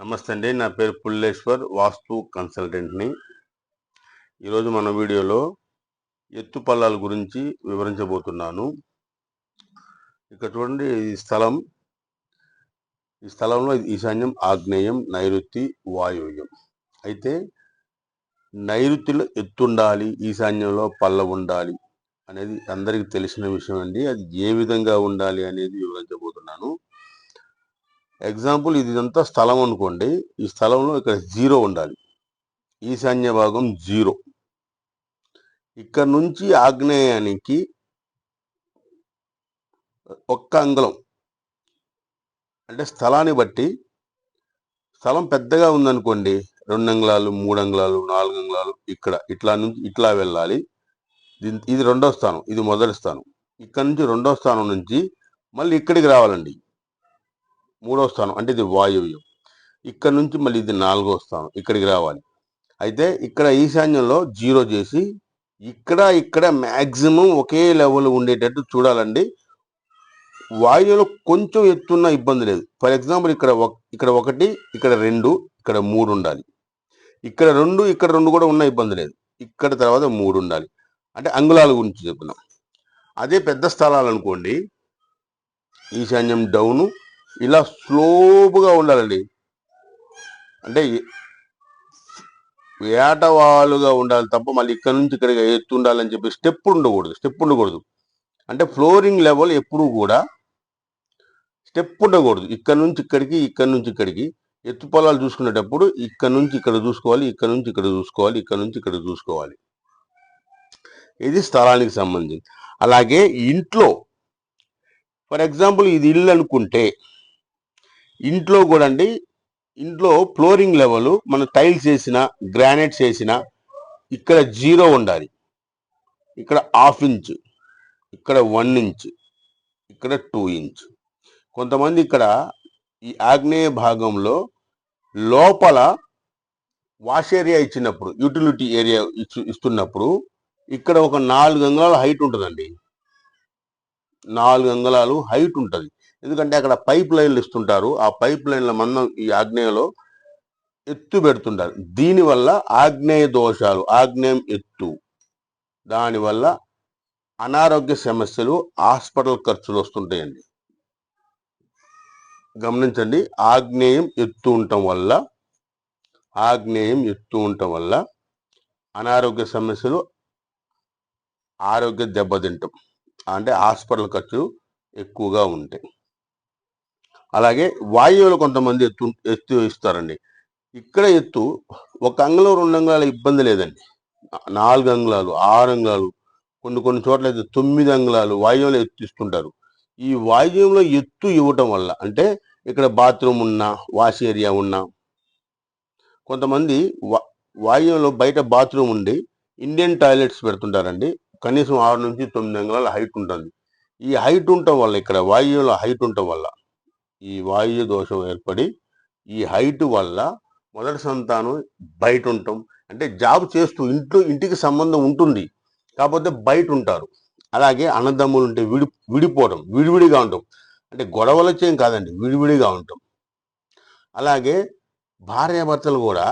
నమస్తే అండి. నా పేరు పుల్లేశ్వర్ వాస్తు కన్సల్టెంట్ని. ఈరోజు మన వీడియోలో ఎత్తు పల్లాల గురించి వివరించబోతున్నాను. ఇక్కడ చూడండి ఈ స్థలం ఈ స్థలంలో ఈశాన్యం ఆగ్నేయం నైరుతి వాయువ్యం. అయితే నైరుతిలో ఎత్తుండాలి ఈశాన్యంలో పల్ల ఉండాలి అనేది అందరికీ తెలిసిన విషయం అండి. అది ఏ విధంగా ఉండాలి అనేది వివరించబోతున్నాను. ఎగ్జాంపుల్ ఇది ఇదంతా స్థలం అనుకోండి. ఈ స్థలంలో ఇక్కడ జీరో ఉండాలి. ఈశాన్య భాగం జీరో. ఇక్కడ నుంచి ఆగ్నేయానికి ఒక్క అంగుళం. అంటే స్థలాన్ని బట్టి స్థలం పెద్దగా ఉందనుకోండి రెండు అంగుళాలు మూడు అంగుళాలు నాలుగు అంగుళాలు ఇక్కడ ఇట్లా నుంచి ఇట్లా వెళ్ళాలి. ఇది రెండో స్థానం ఇది మొదటి స్థానం. ఇక్కడ నుంచి రెండో స్థానం నుంచి మళ్ళీ ఇక్కడికి రావాలండి. మూడో స్థానం అంటే ఇది వాయువ్యం. ఇక్కడ నుంచి మళ్ళీ ఇది నాలుగో స్థానం ఇక్కడికి రావాలి. అయితే ఇక్కడ ఈశాన్యంలో జీరో చేసి ఇక్కడ ఇక్కడ మ్యాక్సిమం ఒకే లెవెల్ ఉండేటట్టు చూడాలండి. వాయువులో కొంచెం ఎత్తున్న ఇబ్బంది లేదు. ఫర్ ఎగ్జాంపుల్ ఇక్కడ ఇక్కడ ఒకటి ఇక్కడ రెండు ఇక్కడ మూడు ఉండాలి. ఇక్కడ రెండు ఇక్కడ రెండు కూడా ఉన్న ఇబ్బంది లేదు. ఇక్కడ తర్వాత మూడు ఉండాలి. అంటే అంగుళాల గురించి చెప్తున్నాం. అదే పెద్ద స్థలాలు అనుకోండి. ఈశాన్యం డౌను ఇలా స్లోపుగా ఉండాలండి. అంటే ఏటవాలుగా ఉండాలి తప్ప మళ్ళీ ఇక్కడ నుంచి ఇక్కడికి ఎత్తు ఉండాలని చెప్పి స్టెప్ ఉండకూడదు స్టెప్ ఉండకూడదు. అంటే ఫ్లోరింగ్ లెవెల్ ఎప్పుడూ కూడా స్టెప్ ఉండకూడదు. ఇక్కడ నుంచి ఇక్కడికి ఇక్కడ నుంచి ఇక్కడికి. ఎత్తు పొలాలు చూసుకునేటప్పుడు ఇక్కడ నుంచి ఇక్కడ చూసుకోవాలి ఇక్కడ నుంచి ఇక్కడ చూసుకోవాలి ఇక్కడ నుంచి ఇక్కడ చూసుకోవాలి. ఇది స్థలానికి సంబంధించి అలాగే ఇంట్లో ఫర్ ఎగ్జాంపుల్ ఇది ఇల్లు అనుకుంటే ఇంట్లో కూడా అండి ఇంట్లో ఫ్లోరింగ్ లెవెల్ మన టైల్స్ వేసిన గ్రానైట్స్ వేసిన ఇక్కడ జీరో ఉండాలి. ఇక్కడ హాఫ్ ఇంచ్ ఇక్కడ వన్ ఇంచ్ ఇక్కడ టూ ఇంచ్. కొంతమంది ఇక్కడ ఈ ఆగ్నేయ భాగంలో లోపల వాష్ ఏరియా ఇచ్చినప్పుడు యూటిలిటీ ఏరియా ఇస్తున్నప్పుడు ఇక్కడ ఒక నాలుగు అంగుళాల హైట్ ఉంటుందండి. నాలుగు అంగుళాలు హైట్ ఉంటుంది. ఎందుకంటే అక్కడ పైప్ లైన్లు ఇస్తుంటారు. ఆ పైప్ లైన్ల మందం ఈ ఆగ్నేయలో ఎత్తు పెడుతుంటారు. దీనివల్ల ఆగ్నేయ దోషాలు ఆగ్నేయం ఎత్తు దానివల్ల అనారోగ్య సమస్యలు హాస్పిటల్ ఖర్చులు వస్తుంటాయండి. గమనించండి ఆగ్నేయం ఎత్తు ఉండటం వల్ల ఆగ్నేయం ఎత్తు ఉండటం వల్ల అనారోగ్య సమస్యలు ఆరోగ్య దెబ్బతింటాం. అంటే హాస్పిటల్ ఖర్చులు ఎక్కువగా ఉంటాయి. అలాగే వాయువులు కొంతమంది ఎత్తు ఎత్తు ఇస్తారండి. ఇక్కడ ఎత్తు ఒక అంగుళం రెండు అంగుళాల ఇబ్బంది లేదండి. నాలుగు అంగుళాలు ఆరు అంగుళాలు కొన్ని కొన్ని చోట్ల అయితే తొమ్మిది అంగుళాలు వాయువులు ఎత్తు ఇస్తుంటారు ఈ వాయువ్యంలో ఎత్తు ఇవ్వటం వల్ల అంటే ఇక్కడ బాత్రూమ్ ఉన్నా వాష్ ఏరియా ఉన్నా కొంతమంది వా వాయువ్యంలో బయట బాత్రూమ్ ఉండి ఇండియన్ టాయిలెట్స్ పెడుతుంటారండి. కనీసం ఆరు నుంచి తొమ్మిది అంగుళాల హైట్ ఉంటుంది. ఈ హైట్ ఉండటం వల్ల ఇక్కడ వాయువులో హైట్ ఉండటం వల్ల ఈ వాయు దోషం ఏర్పడి ఈ హైట్ వల్ల మొదటి సంతానం బయట ఉండటం అంటే జాబ్ చేస్తూ ఇంట్లో ఇంటికి సంబంధం ఉంటుంది. కాకపోతే బయట ఉంటారు అలాగే అన్నదమ్ములు ఉంటే విడి విడిపోవడం విడివిడిగా ఉంటాం. అంటే గొడవలచ్చేం కాదండి విడివిడిగా ఉంటాం. అలాగే భార్యాభర్తలు కూడా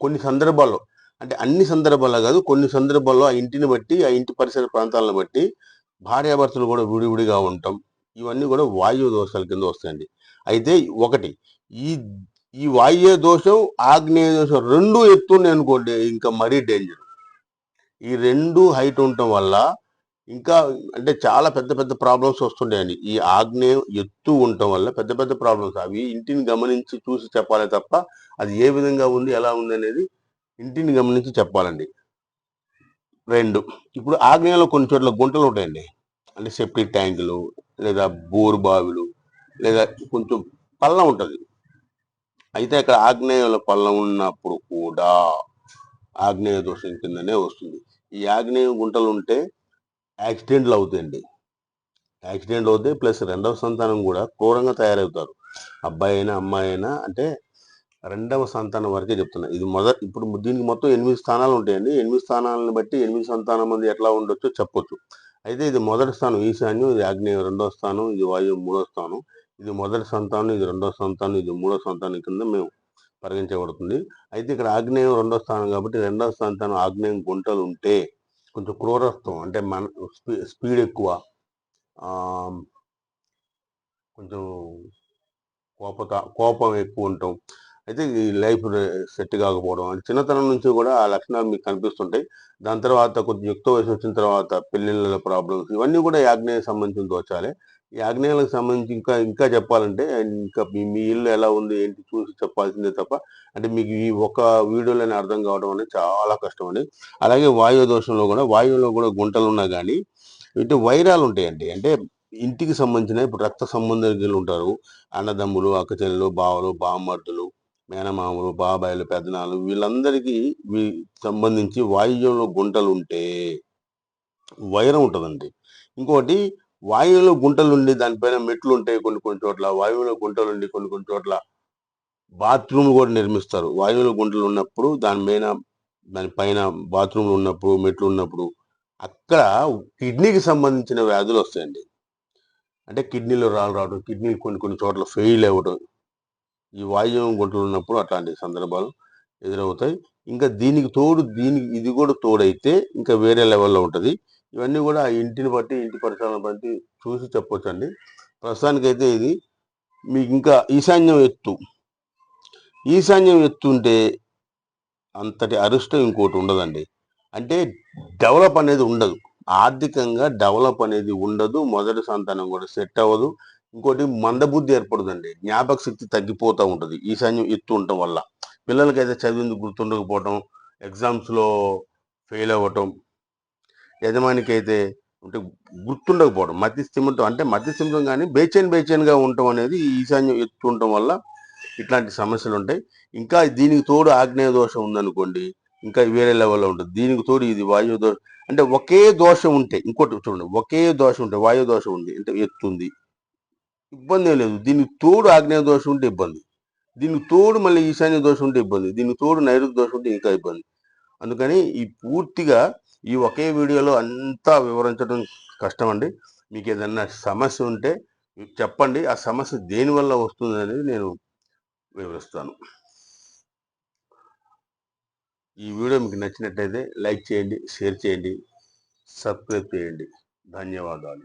కొన్ని సందర్భాల్లో అంటే అన్ని సందర్భాల్లో కాదు కొన్ని సందర్భాల్లో ఆ ఇంటిని బట్టి ఆ ఇంటి పరిసర ప్రాంతాలను బట్టి భార్యాభర్తలు కూడా విడివిడిగా ఉంటాం. ఇవన్నీ కూడా వాయు దోషాల కింద వస్తాయండి. అయితే ఒకటి ఈ ఈ వాయు దోషం ఆగ్నేయ దోషం రెండు ఎత్తున్నాయి అనుకోండి ఇంకా మరీ డేంజర్. ఈ రెండు హైట్ ఉండటం వల్ల ఇంకా అంటే చాలా పెద్ద పెద్ద ప్రాబ్లమ్స్ వస్తుండేయండి. ఈ ఆగ్నేయం ఎత్తు ఉండటం వల్ల పెద్ద పెద్ద ప్రాబ్లమ్స్. అవి ఇంటిని గమనించి చూసి చెప్పాలి తప్ప అది ఏ విధంగా ఉంది ఎలా ఉంది అనేది ఇంటిని గమనించి చెప్పాలండి. రెండు ఇప్పుడు ఆగ్నేయంలో కొన్ని చోట్ల గుంటలు ఉంటాయండి అంటే సెప్టిక్ ట్యాంకులు లేదా బోరు బావిలు లేదా కొంచెం పల్లం ఉంటుంది. అయితే అక్కడ ఆగ్నేయుల పల్లం ఉన్నప్పుడు కూడా ఆగ్నేయ దోషం కిందనే వస్తుంది. ఈ ఆగ్నేయ గుంటలు ఉంటే యాక్సిడెంట్లు అవుతాయండి. యాక్సిడెంట్లు అవుతాయి ప్లస్ రెండవ సంతానం కూడా క్రూరంగా తయారవుతారు. అబ్బాయి అయినా అమ్మాయి అయినా అంటే రెండవ సంతానం వరకే చెప్తున్నా. ఇది మొదటి ఇప్పుడు దీనికి మొత్తం ఎనిమిది స్థానాలు ఉంటాయండి. ఎనిమిది స్థానాలను బట్టి ఎనిమిది సంతానం మంది ఎట్లా ఉండొచ్చో చెప్పొచ్చు. అయితే ఇది మొదటి స్థానం ఈశాన్యం ఇది ఆగ్నేయం రెండో స్థానం ఇది వాయువు మూడో స్థానం ఇది మొదటి సంతానం ఇది రెండో సంతానం ఇది మూడో సంతానం కింద మేము పరిగణించబడుతుంది. అయితే ఇక్కడ ఆగ్నేయం రెండో స్థానం కాబట్టి రెండో సంతానం ఆగ్నేయం గుంటలు ఉంటే కొంచెం క్రూరత్వం అంటే మన స్పీ- స్పీడ్ ఎక్కువ కొంచెం కోపత కోపం ఎక్కువ ఉంటాం. అయితే ఈ లైఫ్ సెట్ కాకపోవడం అంటే చిన్నతనం నుంచి కూడా ఆ లక్షణాలు మీకు కనిపిస్తుంటాయి. దాని తర్వాత కొంచెం యుక్త వయసు వచ్చిన తర్వాత పెళ్ళిళ్ళ ప్రాబ్లమ్స్ ఇవన్నీ కూడా ఈ సంబంధించిన దోచాలే ఈ ఆగ్నేయాలకు సంబంధించి ఇంకా ఇంకా చెప్పాలంటే ఇంకా మీ మీ ఇల్లు ఎలా ఉంది ఏంటి చూసి చెప్పాల్సిందే తప్ప అంటే మీకు ఈ ఒక వీడియోలోనే అర్థం కావడం అనేది చాలా కష్టం అండి. అలాగే వాయు దోషంలో కూడా వాయువులో కూడా గుంటలు ఉన్నా కానీ ఇటు వైరాలు ఉంటాయండి. అంటే ఇంటికి సంబంధించిన ఇప్పుడు రక్త సంబంధికులు ఉంటారు. అన్నదమ్ములు అక్కచెల్లెలు బావలు బామ్మర్దులు మేనమామలు బాబాయిలు పెద్దనాలు వీళ్ళందరికీ వీ సంబంధించి వాయువ్యంలో గుంటలు ఉంటే వైరం ఉంటుందండి. ఇంకోటి వాయువులో గుంటలు ఉండి దానిపైన మెట్లు ఉంటాయి కొన్ని కొన్ని చోట్ల వాయువులో గుంటలు ఉండి కొన్ని కొన్ని చోట్ల బాత్రూమ్లు కూడా నిర్మిస్తారు. వాయువులో గుంటలు ఉన్నప్పుడు దాని పైన దానిపైన బాత్రూమ్లు ఉన్నప్పుడు మెట్లు ఉన్నప్పుడు అక్కడ కిడ్నీకి సంబంధించిన వ్యాధులు వస్తాయండి అంటే కిడ్నీలో రాళ్ళు రావడం కిడ్నీలు కొన్ని కొన్ని చోట్ల ఫెయిల్ అవ్వడం ఈ వాయువ్యం గుంటలు ఉన్నప్పుడు అట్లాంటి సందర్భాలు ఎదురవుతాయి. ఇంకా దీనికి తోడు దీనికి ఇది కూడా తోడైతే ఇంకా వేరే లెవెల్లో ఉంటుంది. ఇవన్నీ కూడా ఆ ఇంటిని బట్టి ఇంటి పరిసరాలను బట్టి చూసి చెప్పొచ్చండి. ప్రస్తుతానికైతే ఇది మీకు ఇంకా ఈశాన్యం ఎత్తు. ఈశాన్యం ఎత్తు ఉంటే అంతటి అరిష్టం ఇంకోటి ఉండదండి. అంటే డెవలప్ అనేది ఉండదు. ఆర్థికంగా డెవలప్ అనేది ఉండదు. మొదటి సంతానం కూడా సెట్ అవ్వదు. ఇంకోటి మందబుద్ధి ఏర్పడుతుందండి జ్ఞాపక శక్తి తగ్గిపోతూ ఉంటుంది. ఈశాన్యం ఎత్తు ఉండటం వల్ల. పిల్లలకైతే చదివింది గుర్తుండకపోవటం ఎగ్జామ్స్లో ఫెయిల్ అవ్వటం యజమానికి అయితే అంటే గుర్తుండకపోవడం మతిస్థిమితం అంటే మతిస్థిమితం కానీ బేచైన్ బేచైన్గా ఉండటం అనేది ఈశాన్యం ఎత్తు ఉండటం వల్ల ఇట్లాంటి సమస్యలు ఉంటాయి. ఇంకా దీనికి తోడు ఆగ్నేయ దోషం ఉందనుకోండి ఇంకా వేరే లెవెల్లో ఉంటుంది. దీనికి తోడు ఇది వాయు దోషం. అంటే ఒకే దోషం ఉంటే ఇంకోటి చూడండి. ఒకే దోషం ఉంటే వాయు దోషం ఉంది అంటే ఎత్తుంది ఇబ్బంది లేదు. దీనికి తోడు ఆగ్నేయ దోషం ఉంటే ఇబ్బంది. దీనికి తోడు మళ్ళీ ఈశాన్య దోషం ఉంటే ఇబ్బంది. దీనికి తోడు నైరుతి దోషం ఉంటే ఇంకా ఇబ్బంది. అందుకని ఈ పూర్తిగా ఈ ఒకే వీడియోలో అంతా వివరించడం కష్టం అండి మీకు ఏదన్నా సమస్య ఉంటే చెప్పండి. ఆ సమస్య దేనివల్ల వస్తుంది అనేది నేను వివరిస్తాను. ఈ వీడియో మీకు నచ్చినట్టయితే లైక్ చేయండి షేర్ చేయండి సబ్స్క్రైబ్ చేయండి. ధన్యవాదాలు.